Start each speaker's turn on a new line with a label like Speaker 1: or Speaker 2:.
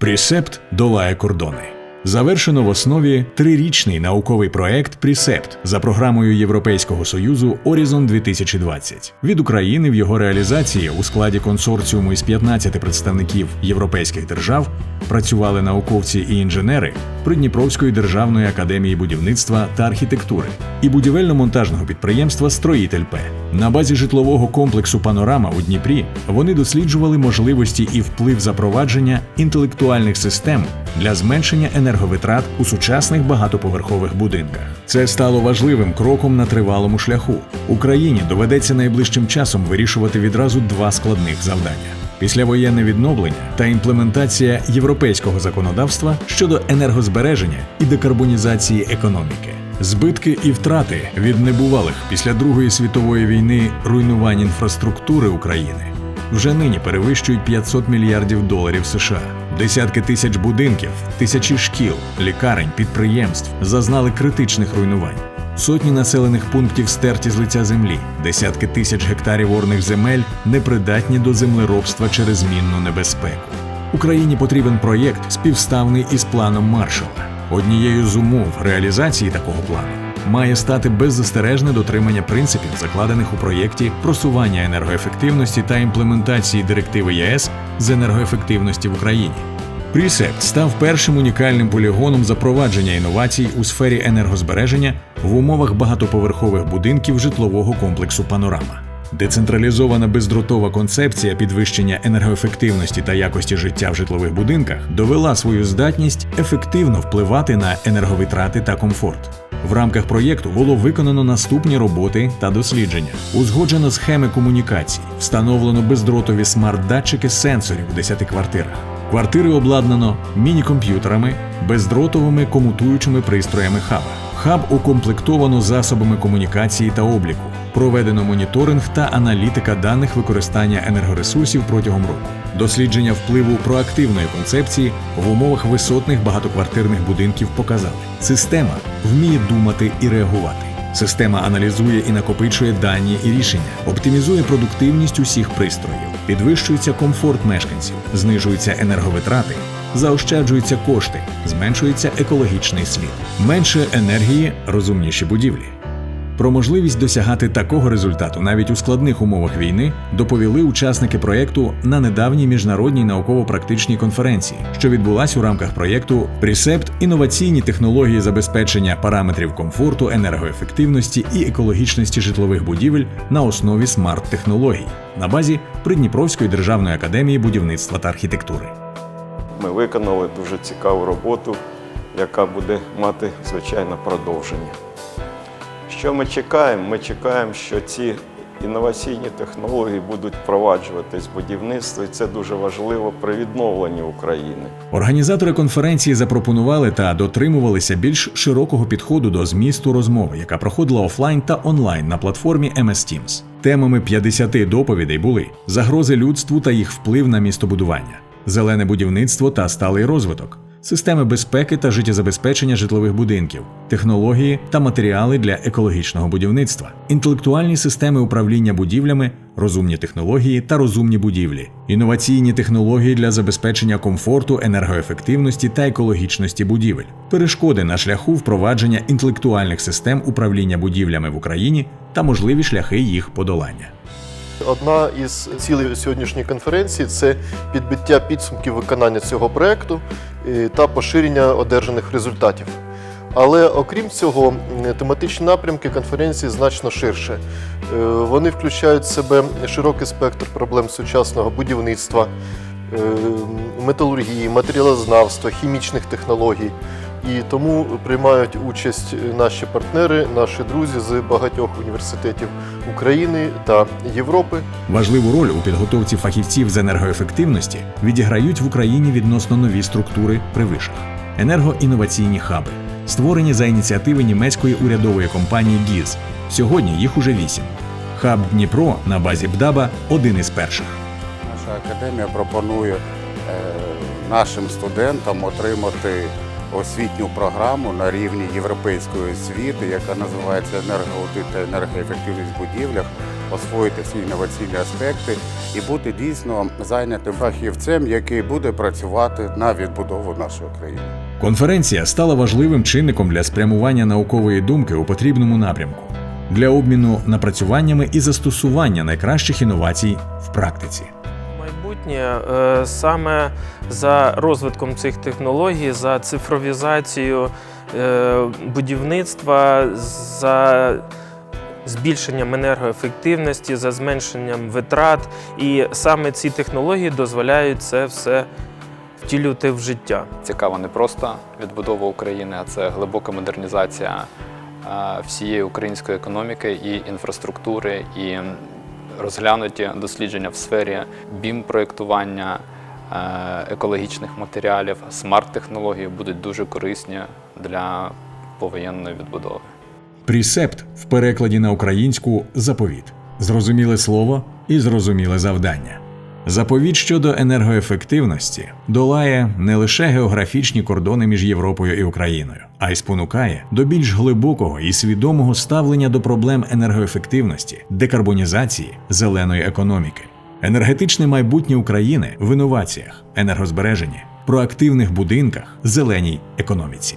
Speaker 1: Прісепт долає кордони. Завершено в основі трирічний науковий проект Прісепт за програмою Європейського союзу Орізон 2020 Від України в його реалізації у складі консорціуму із 15 представників європейських держав працювали науковці і інженери Придніпровської державної академії будівництва та архітектури і будівельно-монтажного підприємства Строїтель П. На базі житлового комплексу Панорама у Дніпрі вони досліджували можливості і вплив запровадження інтелектуальних систем для зменшення енерговитрат у сучасних багатоповерхових будинках. Це стало важливим кроком на тривалому шляху. Україні доведеться найближчим часом вирішувати відразу два складних завдання. Післявоєнне відновлення та імплементація європейського законодавства щодо енергозбереження і декарбонізації економіки. Збитки і втрати від небувалих після Другої світової війни руйнувань інфраструктури України вже нині перевищують 500 мільярдів доларів США. Десятки тисяч будинків, тисячі шкіл, лікарень, підприємств зазнали критичних руйнувань. Сотні населених пунктів стерті з лиця землі, десятки тисяч гектарів орних земель непридатні до землеробства через мінну небезпеку. Україні потрібен проєкт, співставний із планом Маршала. Однією з умов реалізації такого плану має стати беззастережне дотримання принципів, закладених у проєкті просування енергоефективності та імплементації директиви ЄС з енергоефективності в Україні. Прісепт став першим унікальним полігоном запровадження інновацій у сфері енергозбереження в умовах багатоповерхових будинків житлового комплексу Панорама. Децентралізована бездротова концепція підвищення енергоефективності та якості життя в житлових будинках довела свою здатність ефективно впливати на енерговитрати та комфорт. В рамках проєкту було виконано наступні роботи та дослідження. Узгоджено схеми комунікацій, встановлено бездротові смарт-датчики сенсорів у 10 квартирах. Квартири обладнано міні-комп'ютерами, бездротовими комутуючими пристроями хаба. Хаб укомплектовано засобами комунікації та обліку. Проведено моніторинг та аналітика даних використання енергоресурсів протягом року. Дослідження впливу проактивної концепції в умовах висотних багатоквартирних будинків показали. Система вміє думати і реагувати. Система аналізує і накопичує дані і рішення, оптимізує продуктивність усіх пристроїв, підвищується комфорт мешканців, знижуються енерговитрати, заощаджуються кошти, зменшується екологічний слід, менше енергії, розумніші будівлі. Про можливість досягати такого результату навіть у складних умовах війни доповіли учасники проєкту на недавній міжнародній науково-практичній конференції, що відбулась у рамках проєкту Прісепт інноваційні технології забезпечення параметрів комфорту, енергоефективності і екологічності житлових будівель на основі смарт-технологій на базі Придніпровської державної академії будівництва та архітектури.
Speaker 2: Ми виконали дуже цікаву роботу, яка буде мати звичайно продовження. Що ми чекаємо? Ми чекаємо, що ці інноваційні технології будуть впроваджуватись в будівництві. Це дуже важливо при відновленні України.
Speaker 1: Організатори конференції запропонували та дотримувалися більш широкого підходу до змісту розмови, яка проходила офлайн та онлайн на платформі MS Teams. Темами 50 доповідей були загрози людству та їх вплив на містобудування, зелене будівництво та сталий розвиток, системи безпеки та життєзабезпечення житлових будинків, технології та матеріали для екологічного будівництва, інтелектуальні системи управління будівлями, розумні технології та розумні будівлі, інноваційні технології для забезпечення комфорту, енергоефективності та екологічності будівель, перешкоди на шляху впровадження інтелектуальних систем управління будівлями в Україні та можливі шляхи їх подолання.
Speaker 3: Одна із цілей сьогоднішньої конференції це підбиття підсумків виконання цього проекту е, та поширення одержаних результатів. Але окрім цього, тематичні напрямки конференції значно ширше. Е, Вони включають в себе широкий спектр проблем сучасного будівництва, е, металургії, матеріалознавства, хімічних технологій. І тому приймають участь наші партнери, наші друзі з багатьох університетів України та Європи.
Speaker 1: Важливу роль у підготовці фахівців з енергоефективності відіграють в Україні відносно нові структури при вишах – енергоінноваційні хаби, створені за ініціативи німецької урядової компанії ГІЗ. Сьогодні їх уже вісім. Хаб Дніпро на базі БДАБа один із перших.
Speaker 4: Наша академія пропонує е, нашим студентам отримати освітню програму на рівні європейської освіти, яка називається енергоаудит та енергоефективність в будівлях. освоїти всі інноваційні аспекти і бути дійсно зайнятим фахівцем, який буде працювати на відбудову нашої країни.
Speaker 1: Конференція стала важливим чинником для спрямування наукової думки у потрібному напрямку для обміну напрацюваннями і застосування найкращих інновацій в практиці.
Speaker 5: Майбутнє е, саме за розвитком цих технологій, за цифровізацією е, будівництва, за збільшенням енергоефективності, за зменшенням витрат. І саме ці технології дозволяють це все втілювати в життя.
Speaker 6: цікава не просто відбудова України, а це глибока модернізація е, всієї української економіки і інфраструктури, і розглянуті дослідження в сфері BIM-проєктування, е, екологічних матеріалів, смарт-технології будуть дуже корисні для повоєнної відбудови.
Speaker 1: Прісепт в перекладі на українську заповіт. Зрозуміле слово і зрозуміле завдання. Заповіт щодо енергоефективності долає не лише географічні кордони між Європою і Україною, а й спонукає до більш глибокого і свідомого ставлення до проблем енергоефективності, декарбонізації, зеленої економіки. Енергетичне майбутнє України в інноваціях, енергозбереженні, проактивних будинках, зеленій економіці.